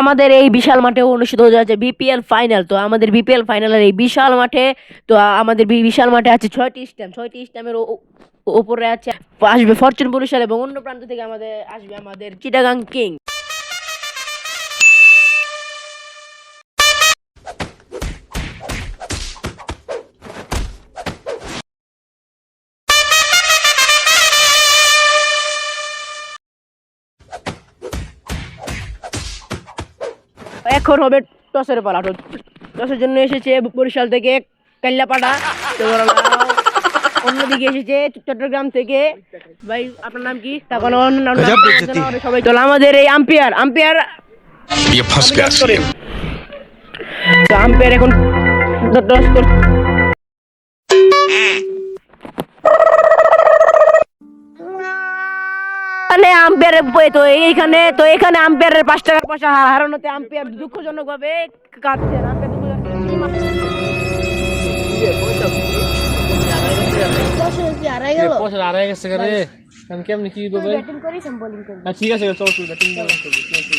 আমাদের এই বিশাল মাঠে অনুষ্ঠিত হয়ে যাচ্ছে বিপিএল ফাইনাল। তো আমাদের বিপিএল ফাইনালের এই বিশাল মাঠে, তো আমাদের বিশাল মাঠে আছে ছয়টি স্ট্যাম্প ছয়টি স্ট্যাম্পের উপরে আছে, আসবে ফরচুন বরিশাল এবং অন্য প্রান্ত থেকে আমাদের আসবে আমাদের চিটাগাং কিং। এখন হবে টসের পালা টসের জন্য এসেছে বরিশাল থেকে কাল্লাপাড়া অন্যদিকে এসেছে চট্টগ্রাম থেকে। ভাই আপনার নাম কি? তখন সবাই চলো আমাদের এই আম্পিয়ার আম্পিয়ার আম্পিয়ার এখন মানে আম্পায়ারের তো এইখানে তো এখানে আম্পায়ারের পাঁচ টাকার পয়সা হারানোতে আম্পায়ার দুঃখজনক ভাবে কাঁদছেন আম্পায়ার পয়সা আড়াই গেছে কেমনি কি করবে হ্যাঁ ঠিক আছে চল তুই ব্যাটিং করবি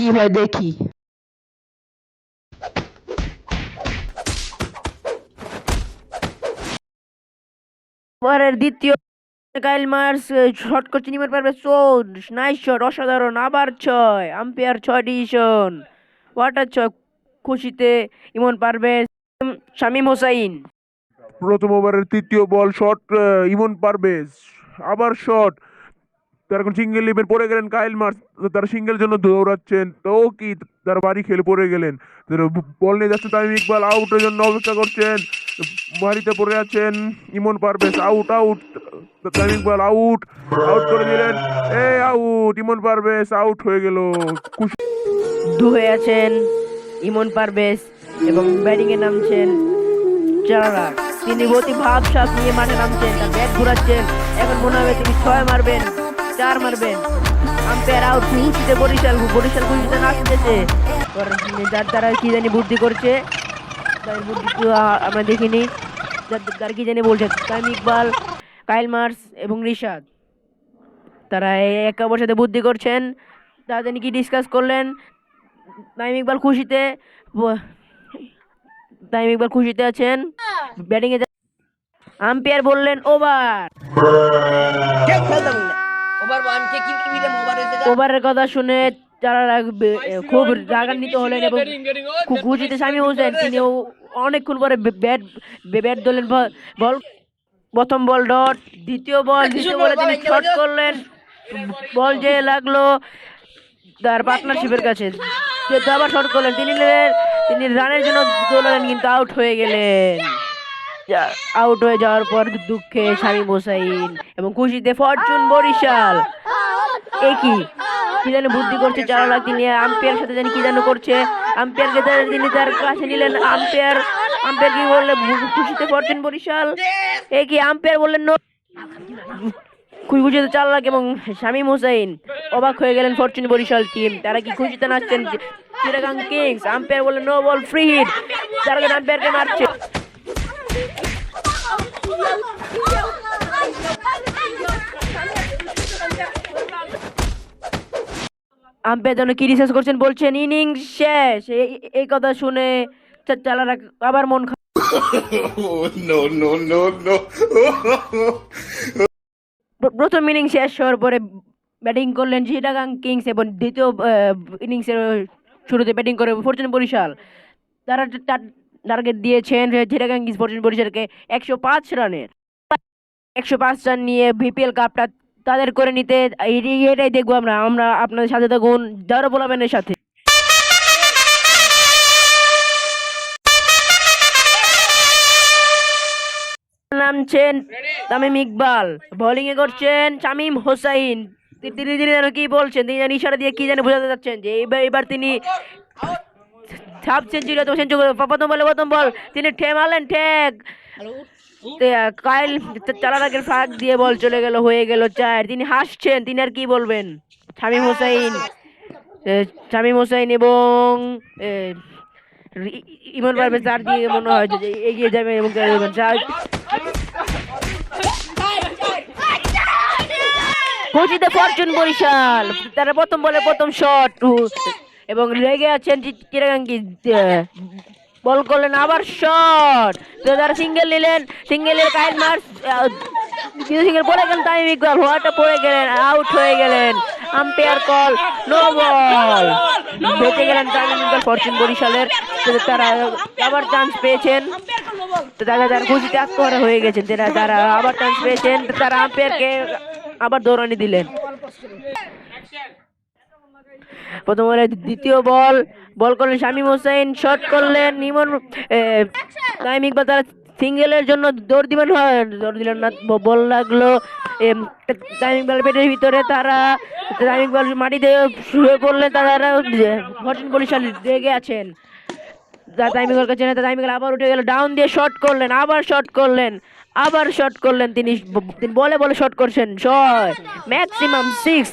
কি হয় দেখি। ওভারের দ্বিতীয় কাইল মার্স শট করছে নিমার পারবে চোদ নাইস শট অসাধারণ আবার ছয় আম্পায়ার ছয় ডিসিশন ওয়াটার ছয় খুশিতে ইমন পারবে শামিম হোসাইন। প্রথম ওভারের তৃতীয় বল শট ইমন পারভেজ আবার শট তার এখন সিঙ্গেল লিপের পড়ে গেলেন কাইল মার্স তার সিঙ্গেল জন্য দৌড়াচ্ছেন। তো কি, তার বাড়ি খেলে পড়ে গেলেন। বল নিয়ে যাচ্ছে তামিম ইকবাল আউটের জন্য অপেক্ষা করছেন। বাড়িতে পড়ে আছেন Emon Parvez out out Tamim Iqbal out out করে দিলেন। এ আউট ইমন পারভেজ আউট হয়ে গেল। খুশি হয়ে আছেন ইমন পারভেজ এবং ব্যাটিংয়ে নামছেন চারা তিনি অতি ভাবসাব নিয়ে মাঠে নামছেন, তার ব্যাট ঘুরাচ্ছেন। এখন মনে হবে তিনি ছয় মারবেন। চার মারবেন আম্পায়ার আউট খুশিতে বরিশাল বরিশাল খুশিতে নাচতেছে যার দ্বারা কি জানি বুদ্ধি করছে। তার বুদ্ধি আমরা দেখিনি। যার যার কি জানি বলছে। তাইম ইকবাল, কাইল মার্স এবং রিশাদ। তারা একে অপরের সাথে বুদ্ধি করছেন। তারা জানি কি ডিসকাস করলেন। তাইম ইকবাল খুশিতে তাইম ইকবাল খুশিতে আছেন। ব্যাটিংয়ে আম্পায়ার বললেন, ওভার! ওভারের কথা শুনে যারা রাখবে খুব রাগান্বিত হলেন এবং খু- খুশিতে স্বামী হোসেন তিনিও অনেকক্ষণ পরে ব্যাট ব্যাট ধরলেন বল প্রথম বল ডট দ্বিতীয় বল দ্বিতীয় বলে তিনি শট করলেন। বল যে লাগল তার পার্টনারশিপের কাছে। আবার শট করলেন। তিনি তিনি রানের জন্য দৌড়ালেন কিন্তু আউট হয়ে গেলেন। আউট হয়ে যাওয়ার পর দুঃখে স্বামী মোসাইন এবং খুশিতে ফরচুন বরিশাল। এ কি? জানি বুদ্ধি করছে চার লাখ তিনি আম্পায়ার সাথে জানি কি যেন করছে। আম্পায়ারকে তার তিনি তার কাছে নিলেন আম্পায়ার। আম্পায়ার কি বললে খুশিতে ফরচুন বরিশাল? এ কি? আম্পায়ার বললেন, নো খুশিতে চার লাখ এবং শামীম হোসাইন অবাক হয়ে গেলেন ফরচুন বরিশাল টিম তারা কি খুশিতে নাচছেন? চিটাগাং কিংস। আম্পায়ার বললেন, নো বল, ফ্রি হিট। তারা আম্পায়ারকে মারছে। আম্পায়ার যেন কি রিসার্চ করছেন বলছেন ইনিংস শেষ। এই- কথা শুনে চালারা আবার মন প্রথম ইনিংস শেষ হওয়ার পরে ব্যাটিং করলেন চিটাগাং কিংস এবং দ্বিতীয় ইনিংসের শুরুতে ব্যাটিং করে ফরচুন বরিশাল। তারা টার্গেট দিয়েছেন চিটাগাং কিংস ফরচুন বরিশালকে একশো পাঁচ রানের। একশো পাঁচ রান নিয়ে বিপিএল কাপটা তাদের করে নিতে এটাই দেখব আমরা। আমরা আপনাদের সাথে থাকুন যারা বলাবেনের সাথে। নামছেন তামিম ইকবাল। বোলিং এ করছেন শামিম হোসাইন। তিনি তিনি যেন কি বলছেন? তিনি যেন ইশারা দিয়ে কি যেন বোঝাতে চাচ্ছেন যে এবার এবার তিনি হাফ সেঞ্চুরি অথবা সেঞ্চুরি প্রথম বলে প্রথম বল। তিনি ঠে মারলেন ঠেক কাইল চালার আগের ফাঁক দিয়ে বল চলে গেল, হয়ে গেল, চার। তিনি হাসছেন, তিনি আর কি বলবেন? শামিম হোসাইন। শামিম হোসাইন এবং ইমন পারভেজ তার দিয়ে মনে হয় এগিয়ে যাবে এবং কোচিতে ফরচুন বরিশাল। তারা প্রথম বলে প্রথম শট এবং লেগে আছেন চিরাগাঙ্গি বল করলেন আবার শট। তারা সিঙ্গেল নিলেন, সিঙ্গেলের কাইল মার্চ সিঙ্গেল পড়ে গেলেন, তামিম ইকবাল হওয়াটা পড়ে গেলেন আউট হয়ে গেলেন। আম্পায়ার কল নো বল বেঁচে গেলেন তামিম ইকবাল ফরচুন বরিশালের। তারা আবার চান্স পেয়েছেন। তারা তারা খুশিতে আত্মহারা হয়ে গেছেন তারা আবার চান্স পেয়েছেন। তারা আম্পায়ারকে আবার দৌড়ানি দিলেন। প্রথম বলে দ্বিতীয় বল বল করলেন শামীম হোসেন শট করলেন ইমন তাইম ইকবাল তারা সিঙ্গেলের জন্য দৌড় দিবেন দৌড় দিলেন না, বল লাগল তাইম ইকবাল পেটের ভিতরে তারা, তাইম ইকবাল মাটিতে শুয়ে পড়লেন তারা ঘটন বরিশাল রেগে আছেন। তাইমিগল কাছে না তাইমিগল আবার উঠে গেল ডাউন দিয়ে শট করলেন, আবার শট করলেন। আবার শট করলেন তিনি বলে বলে শট করছেন। ছয় maximum six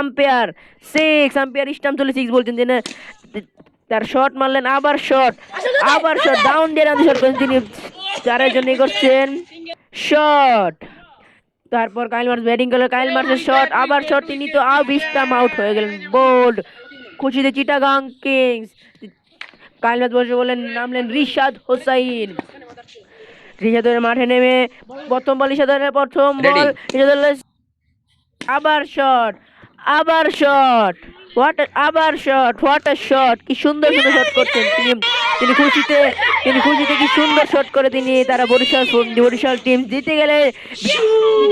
umpire six umpire ইস্টাম চলে সিক্স বলছেন তিনি। তার শট মারলেন, আবার শট আবার শট ডাউন দিয়ে ডাউন শট করেন তিনি। চারের জন্য করছেন শট তারপর কাইল মার্স ব্যাটিং করলেন কাইল মার্সের শট আবার শট তিনি তো আউ বিস্টাম আউট হয়ে গেলেন। বোল্ড খুশিতে চিটাগাং কিংস কাইলনাথ বসে বললেন, নামলেন রিশাদ হোসাইন। ঋষাদুলের মাঠে নেমে প্রথম বল ঋষাদুলের প্রথম বল আবার শট আবার শট হোয়াট আবার শট হোয়াট আ শট কি সুন্দর সুন্দর শট করছেন তিনি তিনি খুশিতে তিনি খুশিতে কি সুন্দর শট করে তিনি তারা বরিশাল বরিশাল টিম জিতে গেলে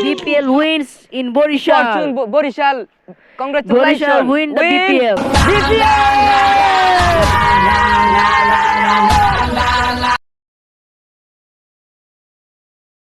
BPL wins in Barishal Barishal Barishal win the BPL BPL